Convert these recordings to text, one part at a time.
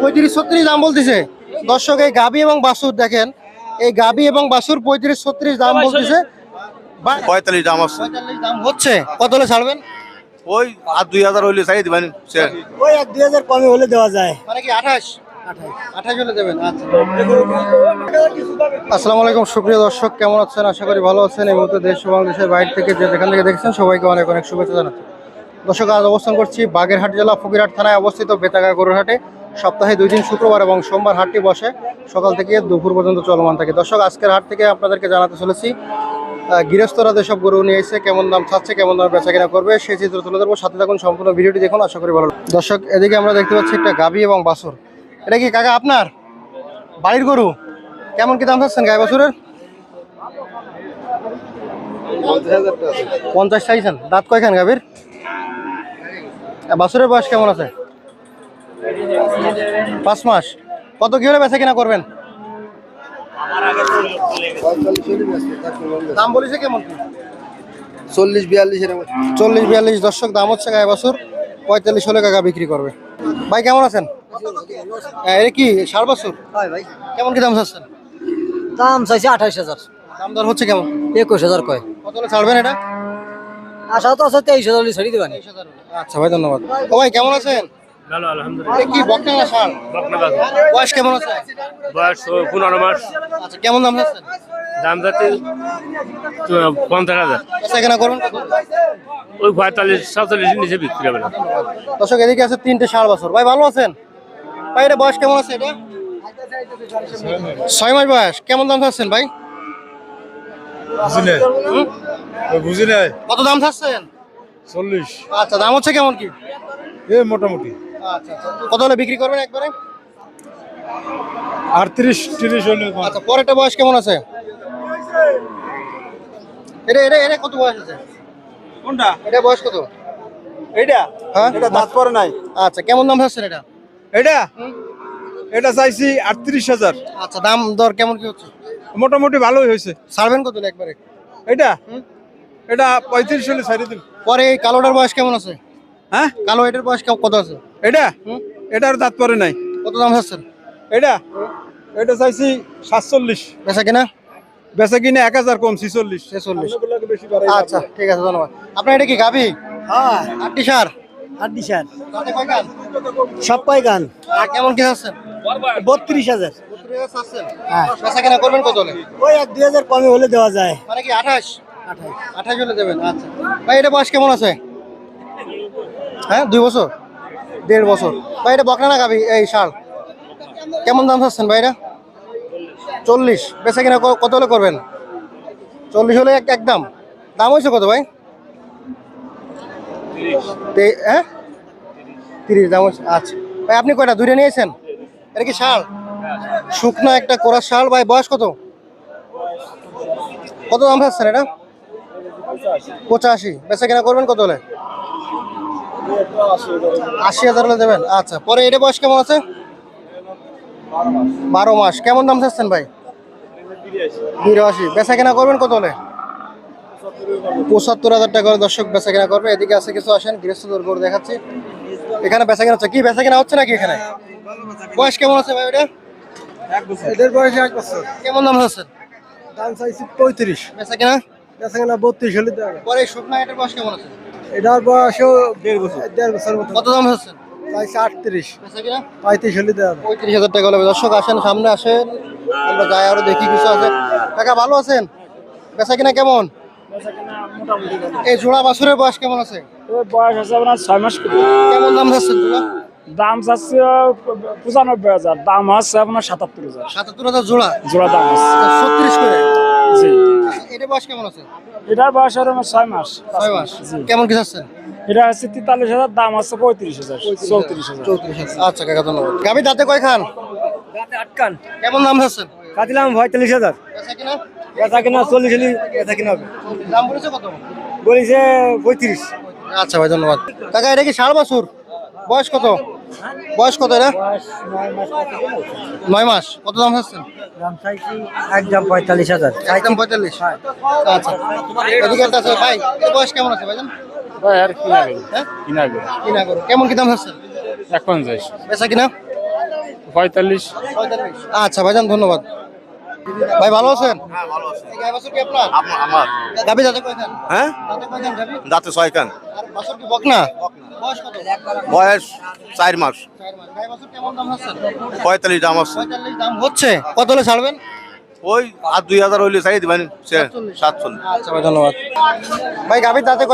পঁয়ত্রিশ ছত্রিশ দাম বলতেছে। দর্শক এই গাবি এবং বাসুর দেখেন। এই গাবি এবং বাসুর পঁয়ত্রিশ ছত্রিশ দাম বলতেছে। বা- পঁয়তাল্লিশ দাম আছে। দাম হচ্ছে। কত হলে ছাড়বেন? ওই আর দুই হাজার হইলে চাই দিবেন ওই এক দুই হাজার কমে হলে দেওয়া যায়। মানে কি আঠাশ। আঠাশ হলে দেবেন আচ্ছা। আসসালামু আলাইকুম সুপ্রিয় দর্শক কেমন আছেন? আশা করি ভালো আছেন। এই মুহূর্তে দেশ এবং দেশের বাইরে থেকে যে যেখান থেকে দেখছেন সবাইকে অনেক অনেক শুভেচ্ছা জানাচ্ছি। দর্শক, আজ অবস্থান করছি বাগেরহাট জেলা ফকিরহাট থানায় অবস্থিত বেতাগা গরুরহাটে সপ্তাহে দুই দিন শুক্রবার এবং সোমবার হাটটি বসে। সকাল থেকে দুপুর পর্যন্ত চলমান থাকে। দর্শক, আজকের হাট থেকে আপনাদেরকে জানাতে চলেছি গৃহস্থরা যেসব গরু নিয়ে এসে কেমন দাম চাচ্ছে, কেমন দাম বেচা কেনা করবে, সেই চিত্র তুলে ধরবো। সাথে থাকুন, সম্পূর্ণ ভিডিওটি দেখুন, আশা করি ভালো দর্শক, এদিকে আমরা দেখতে পাচ্ছি একটা গাবি এবং বাছুর। এটা কি কাকা আপনার? বাড়ির গরু? কেমন কি দাম চাচ্ছেন গায়ে বাছুরের? পঞ্চাশ চাইছেন। দাঁত কয়খান গাভীর? আর বাছুরের বয়স কেমন আছে? পাঁচ মাস। কত কি হলে বেচা কিনা করবেন? দাম বলেছে কেমন চল্লিশ বিয়াল্লিশ চল্লিশ বিয়াল্লিশ দর্শক দাম হচ্ছে গায়ে বাছুর। পঁয়তাল্লিশ হলে কাকা বিক্রি করবে। ভাই কেমন আছেন? হ্যাঁ, এটা কি ষাট বছর? কেমন কি দাম চাচ্ছেন? দাম চাইছে আঠাইশ হাজার। দাম দর হচ্ছে কেমন? একুশ হাজার কয়। কত হলে ছাড়বেন এটা? আশা তো আছে তেইশ হাজার ছাড়ি দেবানি। আচ্ছা ভাই ধন্যবাদ। ও ভাই কেমন আছেন? ভালো আলহামদুলিল্লাহ। কি বকনা না ষাঁড়? বয়স কেমন আছে? বয়স পনেরো মাস। আচ্ছা কেমন দাম চাচ্ছেন দাম যাচ্ছে পঞ্চাশ হাজার। কেনা করবেন কত? ওই পঁয়তাল্লিশ সাতচল্লিশের নিচে বিক্রি হবে না। দর্শক এদিকে আছে তিনটে ষাট বছর। ভাই ভালো আছেন? ভাই এটা বয়স কেমন আছে এটা? ছয় মাস বয়স। কেমন দাম চাচ্ছেন ভাই? বুঝি নাই। কত দাম চাচ্ছেন? চল্লিশ। আচ্ছা দাম হচ্ছে কেমন কি? এ মোটামুটি। আচ্ছা আচ্ছা। কত হলে বিক্রি করবেন একবারে? আটত্রিশ তিরিশ হলে আচ্ছা পরেরটা বয়স কেমন আছে? এটা এটা এটা কত বয়স আছে? কোনটা? এটা বয়স কত? এইটা? হ্যাঁ? এটা দাঁত পরে নাই। আচ্ছা কেমন দাম এটা? এটা এটা চাইছি আটত্রিশ হাজার। আচ্ছা দাম দর কেমন কি হচ্ছে? মোটামুটি ভালোই হয়েছে। ছাড়বেন কত একবারে? এটা এটা পঁয়ত্রিশ হলে ছাড়ি দিন। পরে এই কালোটার বয়স কেমন আছে? হ্যাঁ? কালো এটার বয়স কেমন- কত আছে? এটা? হুম? এটার দাঁত পরে নাই। কত দাম চাচ্ছেন এটা? এটা চাইছি সাতচল্লিশ। বেচা কিনা? বেচা কিনে এক হাজার কম ছিচল্লিশ। ছেচল্লিশ। আচ্ছা ঠিক আছে ধন্যবাদ। আপনার এটা কি গাবি হ্যাঁ। আটটি সার? আটটি সার। গান? সব কয় গান আর কেমন কি চাচ্ছেন বত্রিশ হাজার। হ্যাঁ। বেচা কিনা করবেন কত হলে? ওই এক দুই হাজার কমে হলে দেওয়া যায়। মানে কি আঠাশ? আঠাশ হলে দেবেন আচ্ছা। ভাই, এটা বয়স কেমন আছে? হ্যাঁ দুই বছর? দেড় বছর। ভাই, এটা বকনা না গাবি এই শাল। কেমন দাম চাচ্ছেন ভাই এটা? চল্লিশ। বেচা কিনা কত হলে করবেন? চল্লিশ হলে এক একদম দাম। হয়েছে কত ভাই? হ্যাঁ? তিরিশ, দাম হয়েছে। আচ্ছা। ভাই, আপনি কয়টা? দুইটা নিয়েছেন? এটা কি শাল? শুকনো একটা কোরার শাল। ভাই, বয়স কত? কত দাম চাচ্ছেন এটা? পঁচাশি। বেচা কেনা করবেন কত হলে? আশি হাজার হলে দেবেন। আচ্ছা পরে এটা বয়স কেমন আছে? বারো মাস। কেমন দাম চাচ্ছেন ভাই? বিরাশি। বেচা কেনা করবেন কত হলে? পঁচাত্তর হাজার টাকা করে দর্শক বেচা কেনা করবে। এদিকে আছে কিছু আসেন গৃহস্থদের গরু দেখাচ্ছি। এখানে বেচা কেনা হচ্ছে। কি বেচা কেনা হচ্ছে নাকি এখানে? বয়স কেমন আছে ভাই ওটা? এদের বয়স এক বছর। কেমন দাম চাচ্ছেন? দাম চাইছি পঁয়ত্রিশ। বেচা কেনা? বেচা কেনা বত্রিশ হলে পরে শুকনা এটার বয়স কেমন আছে? এটার বয়সও দেড় বছর। দেড় বছর মতো। কত দাম চাচ্ছেন চাইছে আটত্রিশ। কিনা পঁয়ত্রিশ হলে দেওয়া পঁয়ত্রিশ হাজার টাকা হলে। দর্শক আসেন সামনে আসেন। আমরা যাই আরও দেখি কিছু আছে। কাকা ভালো আছেন? বেচা কিনা কেমন এই জোড়া বাছুরের বয়স কেমন আছে? বয়স আছে আপনার ছয় মাস। কেমন দাম যাচ্ছে দাম যাচ্ছে পঁচানব্বই হাজার। দাম হচ্ছে আপনার সাতাত্তর হাজার। সাতাত্তর হাজার জোড়া? জোড়া দাম আছে। ছত্রিশ করে? জি। এটা বয়স কেমন আছে? এটার বয়স আর আমার ছয় মাস। ছয় মাস। কেমন কি যাচ্ছেন এটা হচ্ছে তেতাল্লিশ হাজার দাম আছে পঁয়ত্রিশ হাজার চৌত্রিশ হাজার। চৌত্রিশ হাজার। আচ্ছা কাকা ধন্যবাদ। গাভি দাঁতে কয় খান? আটকান কেমন দাম যাচ্ছেন কাটিলাম পঁয়তাল্লিশ হাজার। বেচা কিনা? কিনা চল্লিশ হলে বেচা কিনা হবে। দাম বলেছে কত? বলেছে পঁয়ত্রিশ। আচ্ছা ভাই ধন্যবাদ। কাকা এটা কি ষাড় বাছুর? বয়স কত? বয়স কত এটা? নয় মাস কত? দাম যাচ্ছেন দাম একদম পঁয়তাল্লিশ হাজার। একদম পঁয়তাল্লিশ। আচ্ছা। এদিকে একটা আছে ভাই বয়স কেমন আছে ভাইজান? ভাই আর কিনা গেল হ্যাঁ? কিনা গেল কিনা গরু। কেমন কি দাম হচ্ছে এক পঞ্চাশ বেচা কিনা? পঁয়তাল্লিশ। আচ্ছা ভাইজান ধন্যবাদ। ভাই ভালো আছেন? হ্যাঁ ভালো গাবি দাঁতে কয়খান? হ্যাঁ? দাঁতে কয়খান গাবি দাঁতে ছয় কান আর বাছুর কি বকনা বয়স চার মাস। পঁয়তাল্লিশ দাম আছে দাম হচ্ছে? কত হলে ছাড়বেন? ওই আর দুই হাজার হইলে চাই দিবেন সে সাতচল্লিশ। আচ্ছা ভাই ধন্যবাদ। ভাই দাঁতে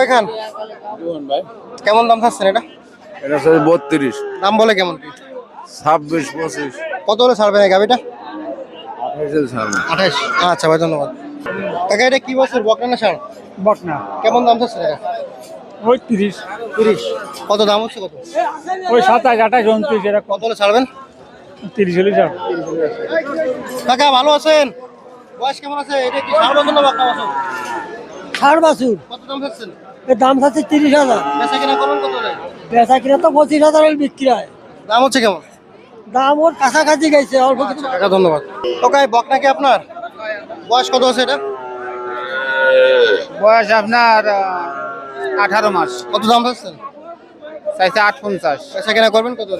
ভাই। কেমন দাম চাচ্ছেন এটা? বত্রিশ। দাম বলে কেমন কি? ছাব্বিশ পঁচিশ। কত হলে ছাড়বেন এই ছাড়বে আঠাশ আচ্ছা ভাই ধন্যবাদ। কাকা এটা কি বছর? বকনা না ছাড় বটনা কেমন দাম চাচ্ছেন এটা? ওই তিরিশ। তিরিশ। কত দাম হচ্ছে কত? ওই সাতাশ আঠাশ উনত্রিশ এরকম। কত হলে ছাড়বেন? তিরিশ হলে যাও কাকা ভালো আছেন? বয়স কেমন আছে? এটা কি ষাট বছর না বকনা বছর? ষাট বাছুর। কত দাম চাচ্ছেন? এর দাম থাকছে তিরিশ হাজার। বেচা কিনা করবেন কত বেচা কিনা তো পঁচিশ হাজার বিক্রি হয়। দাম হচ্ছে কেমন? দাম ওর কাছাকাছি গেছে অল্প কিছু। কাকা ধন্যবাদ। তো কাই বকনা কি আপনার? বয়স কত আছে এটা? বয়স আপনার আঠারো মাস। কত দাম চাচ্ছেন? চাইছে আট পঞ্চাশ বেচা কিনা করবেন কত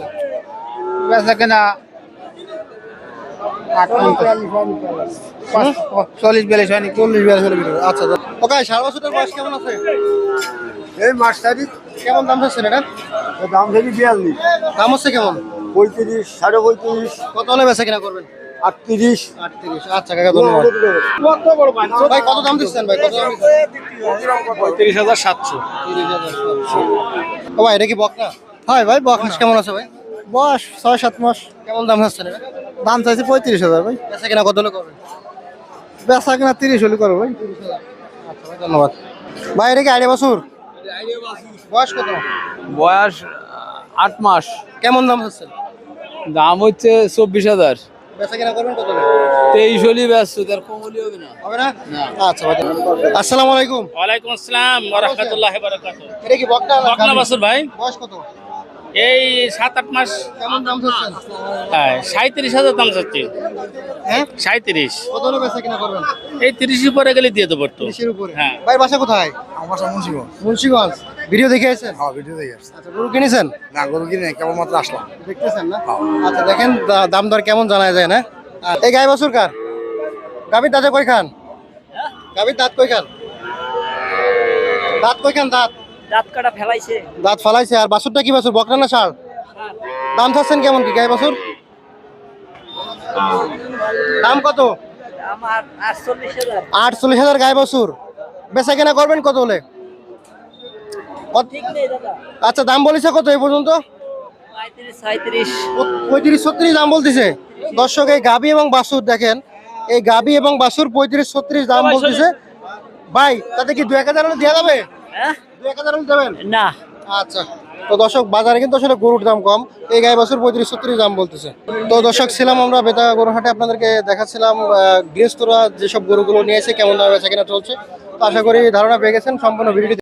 বেচা কেনা চল্লিশ বিয়াল্লিশ হয়নি। চল্লিশ বিয়াল্লিশ আচ্ছা তো কাই ষাট বছরের বয়স কেমন আছে? এই মাস তারিখ। কেমন দাম চাচ্ছেন এটা? দাম ধরি বিয়াল্লিশ। দাম হচ্ছে কেমন? পঁয়ত্রিশ সাড়ে পঁয়ত্রিশ। কত হলে বেচা কিনা করবেন? আটত্রিশ। আটত্রিশ। আচ্ছা কাকা ধন্যবাদ। ভাই কত দাম দিচ্ছেন ভাই? কত দাম পঁয়ত্রিশ হাজার সাতশো। ও ভাই এটা কি বকনা? হয় ভাই বকনা। কেমন আছে ভাই? বয়স ছয় সাত মাস। কেমন দাম চাচ্ছেন দাম চাইছে পঁয়ত্রিশ হাজার ভাই। বেচা কিনা কত হলে করবেন বেচা কেনা তিরিশ হলে করো ভাই। আচ্ছা ভাই ধন্যবাদ। ভাই এটা কি আইডিয়া বাসুর বয়স কত? বয়স আট মাস। কেমন দাম চাচ্ছেন? দাম হচ্ছে চব্বিশ হাজার। বেচা কিনা করবেন কত তেইশ হলি ব্যস্ত তার কম হলি হবে না। হবে না? আচ্ছা আসসালামু আলাইকুম। ওয়ালাইকুম আসসালাম রহমতুল্লাহ বারাকাতু এটা কি বকনা বকনা গাভী? ভাই? বয়স কত? এই সাত আট মাস। কেমন দাম চাচ্ছেন? সাঁত্রিশ হাজার দাম চাচ্ছি। হ্যাঁ? সাঁত্রিশ কত হলে বেচা কিনা করবেন? এই তিরিশ উপরে গেলে দিয়ে দেবো তিরিশের উপরে। হ্যাঁ। ভাই বাসা কোথায়? আমার মুন্সিগঞ্জ। মুন্সিগঞ্জ। ভিডিও দেখে আছেন হ্যাঁ ভিডিও দেখে আসছে। আচ্ছা গরু কিনেছেন? না গরু কিনে কেবলমাত্র আসলাম। দেখতেছেন না? আচ্ছা দেখেন দাম দর কেমন জানা যায় না? এই গাই বাছুর কার? গাভীর দাঁতে কই খান? গাভীর দাঁত কই খান? দাঁত কই খান দাঁত? দাঁত কাটা ফেলাইছে। দাঁত ফালাইছে আর বাছুরটা কি বাছুর? বকরা না ষাড়? দাম চাচ্ছেন কেমন কি গাই বাছুর? দাম কত? আমার আটচল্লিশ হাজার গাই বাছুর। বেচা কেনা করবেন কত হলে? আচ্ছা দাম বলেছে কত এই পর্যন্ত? পঁয়ত্রিশ ছত্রিশ দাম বলতেছে। দর্শক এই গাবি এবং বাসুর দেখেন। এই গাবি এবং বাসুর পঁয়ত্রিশ ছত্রিশ দাম বলতেছে। ভাই তাতে কি দু এক হাজার হলে দেওয়া যাবে? হ্যাঁ? দু এক হাজার হলে দেবেন? না। আচ্ছা। তো দর্শক বাজারে কিন্তু আসলে গরুর দাম কম। এই বাছুর পঁয়ত্রিশ ছত্রিশ দাম বলতেছে। তো দর্শক ছিলাম আমরা বেতা আপনাদেরকে দেখাচ্ছিলাম গৃহস্থরা যেসব গরুগুলো নিয়েছে কেমন দামে বেচা কেনা চলছে। তো আশা করি ধারণা পেয়ে গেছেন। সম্পূর্ণ ভিডিও